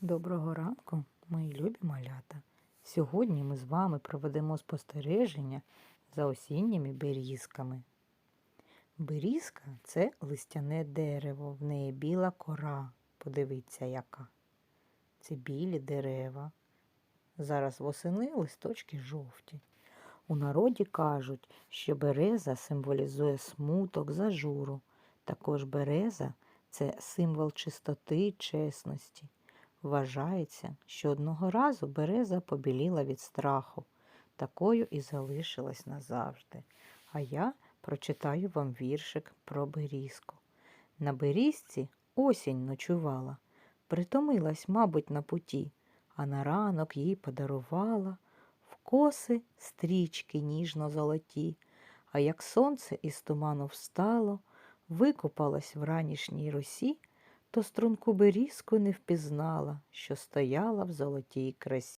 Доброго ранку, мої любі малята. Сьогодні ми з вами проведемо спостереження за осінніми берізками. Берізка це листяне дерево, в неї біла кора. Подивіться, яка. Це білі дерева. Зараз восени листочки жовті. У народі кажуть, що береза символізує смуток, зажуру. Також береза це символ чистоти чесності. Вважається, що одного разу береза побіліла від страху, такою і залишилась назавжди. А я прочитаю вам віршик про берізку. На берізці осінь ночувала, притомилась, мабуть, на путі, а на ранок їй подарувала в коси стрічки ніжно-золоті, а як сонце із туману встало, викупалась в ранішній росі, то струнку берізку не впізнала, що стояла в золотій красі.